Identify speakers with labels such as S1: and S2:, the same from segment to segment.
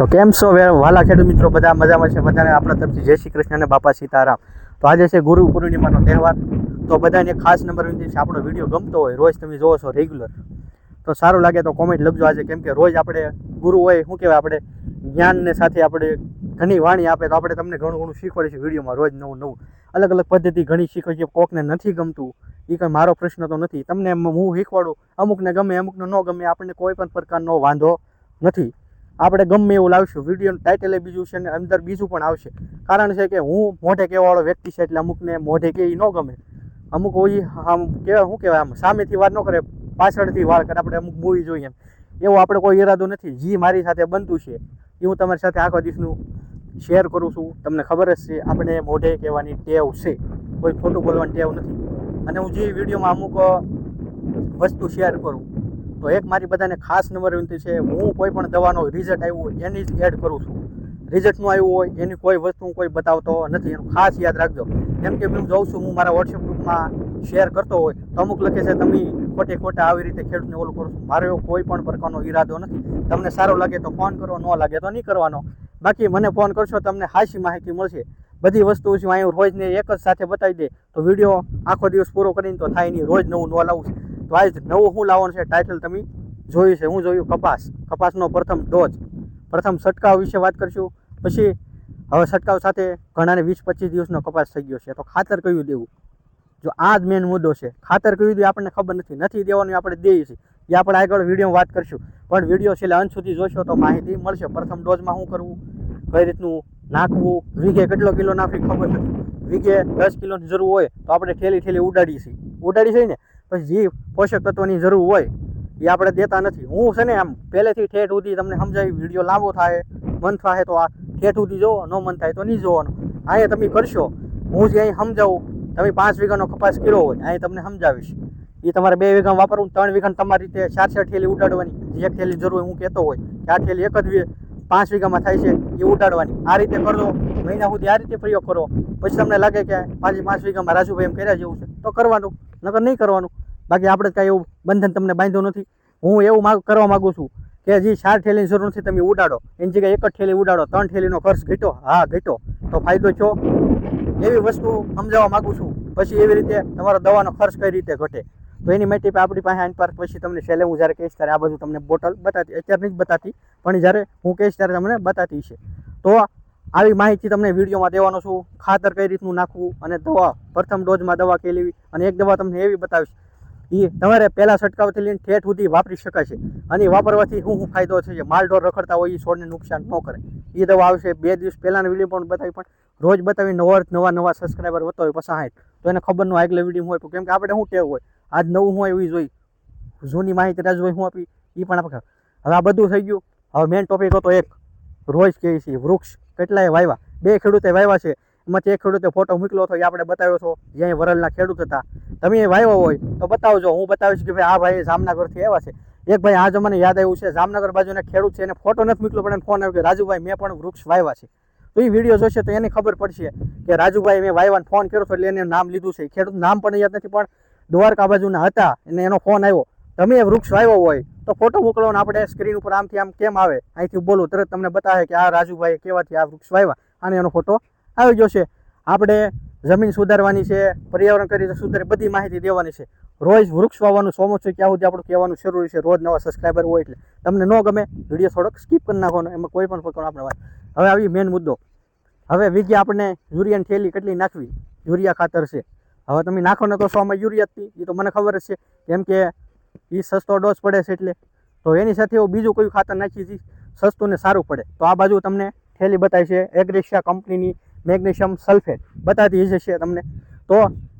S1: તો કેમ છો વાલા ખેડૂત મિત્રો? બધા મજામાં છે? બધાને આપણા તરફથી જય શ્રી કૃષ્ણ અને બાપા સીતારામ. તો આજે છે ગુરુ પૂર્ણિમાનો તહેવાર. તો બધાને ખાસ નંબર વિનંતી છે, આપણો વીડિયો ગમતો હોય, રોજ તમે જોવો છો રેગ્યુલર તો સારું લાગે તો કોમેન્ટ લખજો આજે, કેમ કે રોજ આપણે ગુરુ હોય, શું કહેવાય, આપણે જ્ઞાનને સાથે આપણે ઘણી વાણી આપે, તો આપણે તમને ઘણું ઘણું શીખવાડીશું વિડીયોમાં, રોજ નવું નવું. અલગ અલગ પદ્ધતિ ઘણી શીખવી છે કોકને નથી ગમતું એ કંઈ મારો પ્રશ્ન તો નથી. તમને હું શીખવાડું, અમુકને ગમે, અમુકને ન ગમે, આપણને કોઈ પણ પ્રકારનો વાંધો નથી. આપણે ગમે એવું લાવશું. વિડીયોનું ટાઇટલ એ બીજું છે ને અંદર બીજું પણ આવશે. કારણ છે કે હું મોઢે કહેવાવાળો વ્યક્તિ છે એટલે અમુકને મોઢે કે ન ગમે. અમુક હોય, આમ કહેવાય શું કહેવાય આમ, સામેથી વાર ન કરે, પાછળથી વાર કરે. આપણે અમુક મૂવી જોઈએ એમ. એવો આપણે કોઈ ઈરાદો નથી. જે મારી સાથે બનતું છે. એ હું તમારી સાથે આખો દિવસનું શેર કરું છું. તમને ખબર જ છે, આપણે મોઢે કહેવાની ટેવ છે. કોઈ ખોટું બોલવાની ટેવ નથી. અને હું જે વિડીયોમાં અમુક વસ્તુ શેર કરું તો એક મારી બધાને ખાસ નંબર વિનંતી છે, હું કોઈ પણ દવાનો રિઝલ્ટ આવ્યું હોય, એની જ એડ કરું છું. રિઝલ્ટનું આવ્યું હોય, એની કોઈ વસ્તુ હું કોઈ બતાવતો નથી, એનું ખાસ યાદ રાખજો. કેમ કે હું જોઉં છું, હું મારા વોટ્સએપ ગ્રુપમાં શેર કરતો હોય, તો અમુક લખે છે, તમે ખોટે ખોટા આવી રીતે ખેડૂતને ઓલું કરો છો. મારો એવો કોઈ પણ પ્રકારનો ઈરાદો નથી. તમને સારો લાગે તો ફોન કરો, ન લાગે તો નહીં કરવાનો. બાકી મને ફોન કરશો, તમને હાશી માહિતી મળશે. બધી વસ્તુ હું અહીં રોજને એક જ સાથે બતાવી દે. તો વીડિયો આખો દિવસ પૂરો કરીને તો થાય નહીં, રોજ નવું ન લાવું. છે તો આજ નવું શું લાવવાનું છે? ટાઇટલ તમે જોયું છે, હું જોયું કપાસ. કપાસનો પ્રથમ ડોઝ પ્રથમ છંટકાવ વિશે વાત કરીશું. પછી હવે છંટકાવ સાથે ઘણાને વીસ પચીસ દિવસનો કપાસ થઈ ગયો છે. તો ખાતર કયું દેવું? જો આ જ મેઇન મુદ્દો છે. ખાતર કયું દેવું આપણને ખબર નથી. નથી દેવાનું આપણે દઈએ છીએ. એ આપણે આગળ વીડિયો વાત કરીશું. પણ વીડિયો છેલ્લે અંત સુધી જોશો તો માહિતી મળશે. પ્રથમ ડોઝમાં શું કરવું? કઈ રીતનું નાખવું? વીઘે કેટલો કિલો નાખવી ખબર નથી. વીઘે દસ કિલોની જરૂર હોય તો આપણે ઠેલી ઠેલી ઉડાડીએ છીએ. ઉડાડી છીએ ને પછી જે પોષક તત્વોની જરૂર હોય એ આપણે દેતા નથી. હું છે ને આમ પહેલેથી ઠેઠ સુધી તમને સમજાવી વીડિયો લાંબો થાય, મન થાય તો આ ઠેઠ સુધી જોવો, ન મન થાય તો નહીં જોવાનું. અહીંયા તમે કરશો. હું જે અહીં સમજાવું, તમે પાંચ વીઘાનો કપાસ કર્યો હોય અહીં તમને સમજાવીશ. એ તમારે બે વીઘા વાપરવું ત્રણ વીઘા તમારી રીતે ચાર ચાર ઠેલી ઉડાડવાની. જે એક ઠેલી જરૂર હોય હું કહેતો હોય, કે આ એક જ પાંચ વીઘામાં થાય છે, એ ઉડાડવાની. આ રીતે કરજો, મહિના સુધી આ રીતે પ્રયોગ કરો. પછી તમને લાગે કે પાંચ પાંચ વીઘામાં રાજુભાઈ એમ કર્યા જેવું છે, તો કરવાનું, નકર નહીં કરવાનું. બાકી આપણે કાંઈ એવું બંધન તમને બાંધ્યું નથી. હું એવું માગ, કરવા માગું છું કે જે ચાર ઠેલીની જરૂર નથી તમે ઉડાડો. એની જગ્યાએ એક જ ઠેલી ઉડાડો, ત્રણ ઠેલીનો ખર્ચ ઘટ્યો. હા, ઘટ્યો. તો ફાયદો થયો. એવી વસ્તુ સમજાવવા માગું છું. પછી એવી રીતે તમારો દવાનો ખર્ચ કઈ રીતે ઘટે. તો એની માટે આપણી પાસે આની પર પછી તમને છેલ્લે હું જ્યારે કહીશ ત્યારે આ બધું તમને બોટલ બતાતી અત્યારે નહીં જ બતાતી. પણ જ્યારે હું કહીશ ત્યારે તમને બતાતી છે. તો આવી માહિતી તમને વિડીયોમાં દેવાનો છું. ખાતર કઈ રીતનું નાખવું અને દવા, પ્રથમ ડોઝમાં દવા કઈ લેવી અને એક દવા તમને એવી બતાવીશ. એ તમારે પહેલાં છંટકાવથી લઈને ઠેઠ સુધી વાપરી શકાય છે. અને વાપરવાથી શું શું ફાયદો છે? જે માલઢોર રખડતા હોય એ છોડને નુકસાન ન કરે. એ દવા આવશે બે દિવસ પહેલાંના વીડિયો પણ બતાવી, પણ રોજ બતાવી નવા નવા નવા સબસ્ક્રાઈબર વધતા હોય પછી સાઠ તો એને ખબર ન હોય આગલે વીડિયો હોય કેમ કે આપણે શું ટેવ હોય? આજ નવું હોય એવી જોઈ. જૂની માહિતી રાજુભાઈ હું આપી એ પણ આપણે હવે આ બધું થઈ ગયું. હવે મેઇન ટોપિક હતો એક. રોજ કહે છે? વૃક્ષ. કેટલાય વાવ્યા બે ખેડૂતે વાવ્યા છે. એમાંથી એક ખેડૂતે ફોટો મૂકલો હતો, એ આપણે બતાવ્યો છો. જ્યાં વરલના ખેડૂત હતા. તમે એ વાવ્યો હોય તો બતાવજો. હું બતાવીશ કે ભાઈ આ ભાઈ જામનગરથી આવ્યા છે. એક ભાઈ આજે મને યાદ આવ્યું છે, જામનગર બાજુના ખેડૂત છે, એને ફોટો નથી મોકલો પણ એને ફોન આવ્યો કે, રાજુભાઈ, મેં પણ વૃક્ષ વાવ્યા છે. તો એ વીડિયો જોશે તો એને ખબર પડશે કે રાજુભાઈ મેં વાવ્યાને ફોન કર્યો હતો એટલે એને નામ લીધું છે. ખેડૂત નામ પણ યાદ નથી, પણ દ્વારકા બાજુના હતા અને એનો ફોન આવ્યો. તમે વૃક્ષ વાવ્યો હોય તો ફોટો મોકલો ને આપણે સ્ક્રીન ઉપર આમથી આમ કેમ આવે? અહીંથી બોલું, તરત તમને બતાવે કે આ રાજુભાઈ કેવાથી આ વૃક્ષ વાવ્યા. અને એનો ફોટો આવી ગયો છે. આપણે જમીન સુધારવાની છે, પર્યાવરણ કરી સુધારે બધી માહિતી દેવાની છે. રોજ વૃક્ષ વાવવાનું સોમોસો ક્યાં સુધી આપણું કહેવાનું જરૂરી છે, રોજ નવા સબસ્ક્રાઈબર હોય એટલે. તમને ન ગમે, વીડિયો થોડોક સ્કીપ કરી નાખવાનો, એમાં કોઈ પણ પ્રકારનો આપણે વાત. હવે આવી મેઇન મુદ્દો. હવે વીઘે આપણને યુરિયાની થેલી કેટલી નાખવી? યુરિયા ખાતર છે. હવે તમે નાખો ને તો સોમાં યુરિયા જ એ તો મને ખબર જ છે. કેમ કે એ સસ્તો ડોઝ પડે છે એટલે. તો એની સાથે એવું બીજું કોઈ ખાતર નાખી છે, સસ્તું ને સારું પડે. તો આ બાજુ તમને થેલી બતાવી છે, એગ્રેશિયા કંપનીની મેગ્નેશિયમ સલ્ફેટ. બતાવતી જશે તમને. તો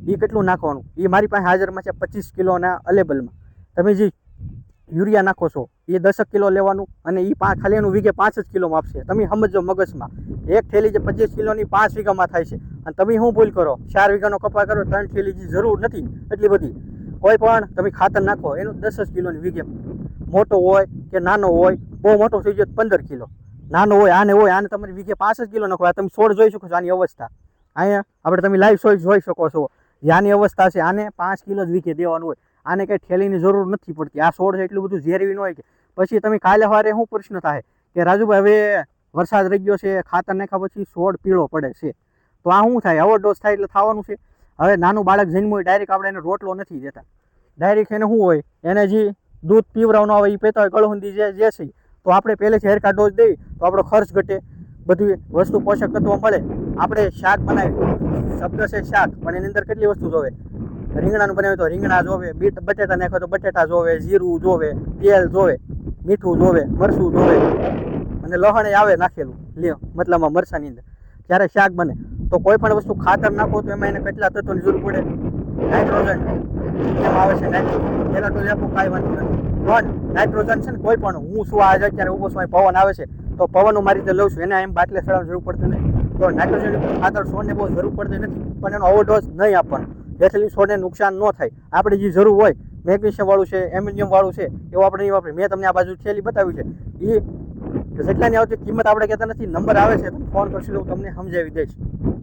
S1: એ કેટલું નાખવાનું? એ મારી પાસે હાજરમાં છે પચીસ કિલોના અલેબલમાં તમે જે યુરિયા નાખો છો એ દસક કિલો લેવાનું અને એ પાંચ ખાલી એનું વીઘે પાંચ જ કિલોમાં આપશે. તમે સમજો મગજમાં. એક થેલી જે પચીસ કિલોની પાંચ વીઘામાં થાય છે. અને તમે શું ભૂલ કરો? ચાર વીઘાનો કપા કરો, ત્રણ થેલી જે જરૂર નથી. એટલી બધી. કોઈ પણ તમે ખાતર નાખો, એનું દસ જ કિલોની વીઘે મોટો હોય કે નાનો હોય, બહુ મોટો થઈ ગયો પંદર કિલો. નાનો હોય, આને હોય, આને તમારી વીઘે પાંચ જ કિલો નાખો. આ તમે સોળ જોઈ શકો છો, આની અવસ્થા. અહીંયા આપણે તમે લાઈવ સોઈ જોઈ શકો છો. આની અવસ્થા છે, આને પાંચ કિલો જ વીઘે દેવાનું હોય. આને કંઈ ઠેલીની જરૂર નથી પડતી. આ છોડ છે એટલું બધું ઝેરવી ન હોય કે. પછી તમે કાલે સવારે શું પ્રશ્ન થાય? કે રાજુભાઈ, હવે વરસાદ રહી ગયો છે, ખાતર નાખ્યા પછી છોડ પીળો પડે છે. તો આ શું થાય? ઓવરડોઝ થાય એટલે થવાનું છે. હવે નાનું બાળક જન્મ હોય ડાયરેક્ટ આપણે એને રોટલો નથી દેતા. ડાયરેક્ટ એને શું હોય, એને જે દૂધ પીવરાવનો આવે એ પીતા હોય ગળહુંદી જે જે છે તો આપણે પહેલેથી હેરકા ડોઝ દઈએ તો આપણો ખર્ચ ઘટે. બધી વસ્તુ પોષક તત્વો મળે. આપણે શાક બનાવી શબ્દ છે શાક, પણ એની અંદર કેટલી વસ્તુ જોવે? રીંગણાનું બનાવ્યું તો રીંગણા જોવે, બીટ, બટેટા નાખ્યો તો બટેટા જોવે, જીરું જોવે, તેલ જોવે, મીઠું જોવે, મરચું જોવે. અને લહણે આવે નાખેલું. લ્યો મતલબમાં મરચાની અંદર. જ્યારે શાક બને? તો કોઈ પણ વસ્તુ ખાતર નાખો તો એમાં એને કેટલા તત્વોની જરૂર પડે? નાઇટ્રોજન એમાં આવે છે નાઇટ્રોજન પહેલાં તો લેખો કાંઈ વાંધો નથી. પણ નાઇટ્રોજન છે ને કોઈ પણ, હું શું આજે અત્યારે ઊભો છું પવન આવે છે, તો પવન મારી રીતે લઉં છું. એને એમ બાટલે ચડાવવાની જરૂર પડતી નથી. તો નાઇટ્રોજન ખાતર છોડને બહુ જરૂર પડતી નથી, પણ એનો ઓવરડોઝ નહીં આપવાનો. જેથી છોડને નુકસાન ન થાય. આપણે જે જરૂર હોય, મેગ્નેશિયમ વાળું છે એમ્યુનિયમ વાળું છે એવું આપણે નહીં વાપરીએ. મેં તમને આ બાજુ થેલી બતાવી છે. એ જેટલાની આવતી કિંમત આપણે કહેતા નથી. નંબર આવે છે તમે ફોન કરશો હું તમને સમજાવી દઈશ.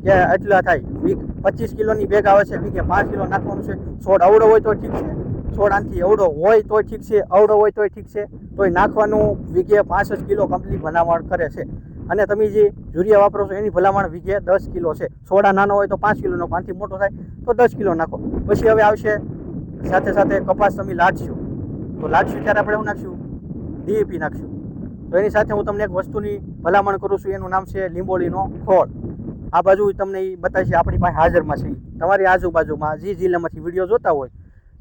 S1: કે એટલા થાય. વીક પચીસ કિલોની બેગ આવે છે, વીકે પાંચ કિલો નાખવાનું છે. છોડ અવડો હોય તો ઠીક છે. છોડ આનથી અવડો હોય તોય ઠીક છે અવડો હોય તોય ઠીક છે. તોય નાખવાનું વીઘે પાંચ જ કિલો કંપની ભલામણ કરે છે. અને તમે જે યુરિયા વાપરો છો, એની ભલામણ વીઘે દસ કિલો છે. સોડા નાનો હોય તો પાંચ કિલો નાખો મોટો થાય તો દસ કિલો નાખો. પછી હવે આવશે, સાથે સાથે કપાસ તમે લાટશો. તો લાટશું ત્યારે આપણે શું નાખશું? ડીએપી નાખશું. તો એની સાથે હું તમને એક વસ્તુની ભલામણ કરું છું, એનું નામ છે લીંબોળીનો ખોળ. આ બાજુ તમને એ બતાવીશ આપણી પાસે હાજરમાં છે. તમારી આજુબાજુમાં જે જિલ્લામાંથી વીડિયો જોતા હોય,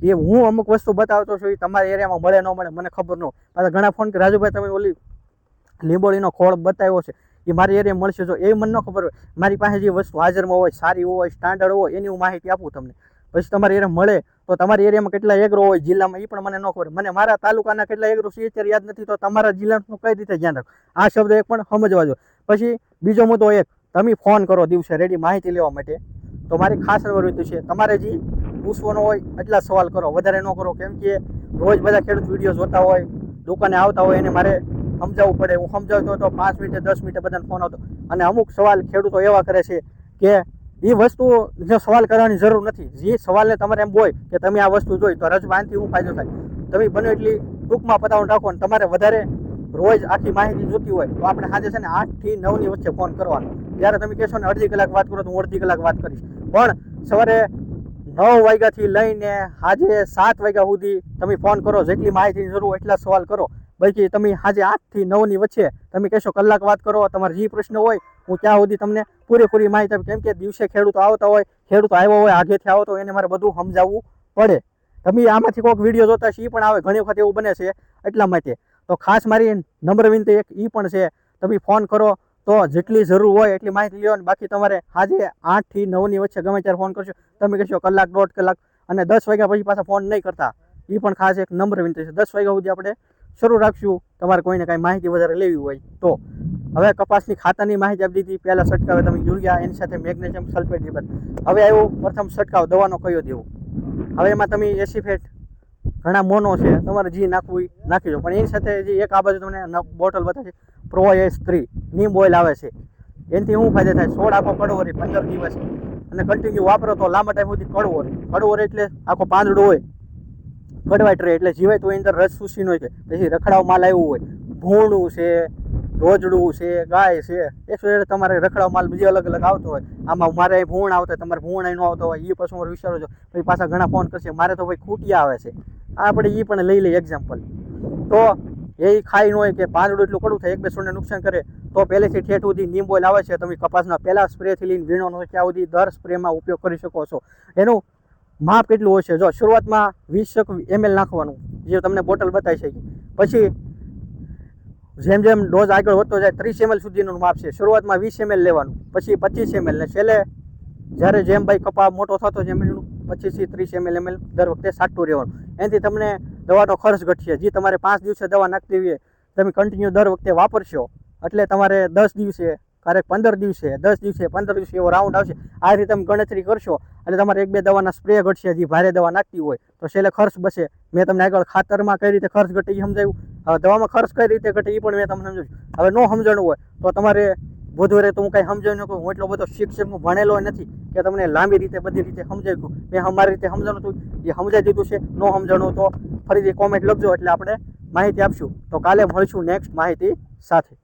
S1: એ હું અમુક વસ્તુ બતાવતો છું એ તમારા એરિયામાં મળે ન મળે, મને ખબર ન પાછા ઘણા ફોન કે રાજુભાઈ તમે ઓલી લીંબોળીનો ખોળ બતાવ્યો છે, એ મારી એરિયા મળશે જો, એ મને ન ખબર હોય. મારી પાસે જે વસ્તુ હાજરમાં હોય, સારી હોય સ્ટાન્ડર્ડ હોય, એની હું માહિતી આપું તમને. પછી તમારી એરિયા મળે, તો તમારી એરિયામાં કેટલા એગ્રો હોય, જિલ્લામાં એ પણ મને ન ખબર. મને મારા તાલુકાના કેટલા એગ્રો છે અત્યારે યાદ નથી, તો તમારા જિલ્લાનું કઈ રીતે ધ્યાન રાખો? આ શબ્દ એક પણ સમજવા જો પછી બીજો મુદ્દો એક તમે ફોન કરો દિવસે રેડી માહિતી લેવા માટે. તો મારી ખાસ વિનંતી છે, તમારે જે પૂછવાનો હોય એટલા સવાલ કરો, વધારે ન કરો. કેમ કે રોજ બધા ખેડૂત વીડિયો જોતા હોય, દુકાને આવતા હોય, એને મારે સમજાવવું પડે. હું સમજાવતો તો પાંચ મિનિટે દસ મિનિટે બધાને ફોન આવતો. અને અમુક સવાલ ખેડૂતો એવા કરે છે કે એ વસ્તુ જે સવાલ કરવાની જરૂર નથી. જે સવાલને તમારે એમ હોય કે તમે આ વસ્તુ જોઈ, તો રજબાનથી શું ફાયદો થાય. તમે બને એટલી ટૂંકમાં પતાવણ રાખો અને તમારે વધારે રોજ આખી માહિતી જોતી હોય તો આપણે સાંજે છે ને આઠથી નવની વચ્ચે ફોન કરવાનો. ત્યારે તમે કહેશો ને અડધી કલાક વાત કરો તો હું અડધી કલાક વાત કરીશ. પણ સવારે નવ વાગ્યાથી લઈને સાંજે સાત વાગ્યા સુધી તમે ફોન કરો, જેટલી માહિતીની જરૂર એટલા સવાલ કરો. બાકી તમે સાંજે આઠથી નવની વચ્ચે તમે કહેશો કલાક વાત કરો, તમારે જે પ્રશ્ન હોય હું ત્યાં સુધી તમને પૂરેપૂરી માહિતી કેમ કે દિવસે ખેડૂતો આવતા હોય, ખેડૂતો આવ્યો હોય, આગેથી આવતો હોય, એને મારે બધું સમજાવવું પડે. તમે આમાંથી કોઈક વીડિયો જોતા છે એ પણ આવે, ઘણી વખત એવું બને છે એટલા માટે. તો ખાસ મારી નમ્ર વિનંતી એક એ પણ છે, તમે ફોન કરો તો જેટલી જરૂર હોય એટલી માહિતી લ્યો અને બાકી તમારે આજે આઠથી નવની વચ્ચે ગમે ત્યારે ફોન કરશો. તમે કહેશો કલાક દોઢ કલાક અને દસ વાગ્યા પછી પાછા ફોન નહીં કરતા. એ પણ ખાસ એક નમ્ર વિનંતી છે. દસ વાગ્યા સુધી આપણે શરૂ રાખશું. તમારે કોઈને કાંઈ માહિતી વધારે લેવી હોય તો. હવે કપાસની ખાતાની માહિતી આપી દીધી. પહેલાં છંટકાવે તમે યુરિયા, એની સાથે મેગ્નેશિયમ સલ્ફેટ એ હવે આવ્યો પ્રથમ છંટકાવ દવાનો કયો દેવો? હવે એમાં તમે એસીફેટ ઘણા મોનો છે, તમારે જે નાખવું એ નાખી દો. પણ એની સાથે જે એક આ બાજુ તમને બોટલ બતાવે pro S three, neem oil આવે છે. એનાથી શું ફાયદો થાય? સોળ આખો કડવો રહે પંદર દિવસ. અને કન્ટિન્યુ વાપરો તો લાંબા ટાઈમ સુધી કડવો રહે કડવો રહે એટલે આખો પાંદડો હોય. કડવાટ રહે એટલે જીવાય તો એની અંદર રસ શૂસી હોય છે પછી રખડાવ માલ આવ્યું હોય. ભૂંડું છે, રોજડું છે, ગાય છે. એ તમારે રખડાવ માલ બીજો અલગ અલગ આવતો હોય. આમાં મારે ભૂણ આવતો હોય, તમારે ભૂણ ન આવતો હોય એ પછી મારે વિચારો પછી પાછા ઘણા ફોન કરશે, મારે તો ભાઈ ખૂટિયા આવે છે. આપણે એ પણ લઈ લઈએ એક્ઝામ્પલ તો એ ખાઈ ન હોય કે પાંદડું એટલું કડું થાય, એક બે છોડને નુકસાન કરે, તો પહેલેથી ઠેઠ સુધી નીમ ઓઇલ આવે છે. તમે કપાસના પહેલા સ્પ્રેથી લઈને વીણોનો ત્યાં સુધી દર સ્પ્રેમાં ઉપયોગ કરી શકો છો. એનું માપ કેટલું હોય છે? જો શરૂઆતમાં વીસ એમએલ નાખવાનું, જે તમને બોટલ બતાવી છે પછી જેમ જેમ ડોઝ આગળ વધતો જાય, ત્રીસ એમએલ સુધીનું માપ છે. શરૂઆતમાં વીસ એમએલ લેવાનું, પછી પચીસ એમએલ ને છેલ્લે જ્યારે જેમ ભાઈ કપા મોટો થતો જેમ એનું પચીસથી ત્રીસ એમએલ એમએલ દર વખતે સાટું રહેવાનું. એનાથી તમને દવાનો ખર્ચ ઘટશે જે તમારે પાંચ દિવસે દવા નાખતી હોય, તમે કન્ટિન્યુ દર વખતે વાપરશો. એટલે તમારે દસ દિવસે, ક્યારેક પંદર દિવસે, દસ દિવસે, પંદર દિવસે એવો રાઉન્ડ આવશે. આ રીતે તમે ગણતરી કરશો. એટલે તમારે એક બે દવાના સ્પ્રે ઘટશે. જે ભારે દવા નાખતી હોય, તો છેલ્લે ખર્ચ બચે. મેં તમને આગળ ખાતરમાં કઈ રીતે ખર્ચ ઘટે એ સમજાવ્યું. હવે દવામાં ખર્ચ કઈ રીતે ઘટે એ પણ મેં તમને સમજાવ્યું. હવે ન સમજણું હોય, તો તમારે વધુ તો હું કાંઈ સમજાવી ન હું એટલો બધો શિક્ષક હું ભણેલો નથી કે તમને લાંબી રીતે, બધી રીતે સમજાવી દઉં મેં અમારી રીતે સમજાણું હતું. એ સમજાવી દીધું છે. ન સમજાણું તો ફરીથી કોમેન્ટ લખજો એટલે આપણે માહિતી આપશું. તો કાલે મળશું નેક્સ્ટ માહિતી સાથે.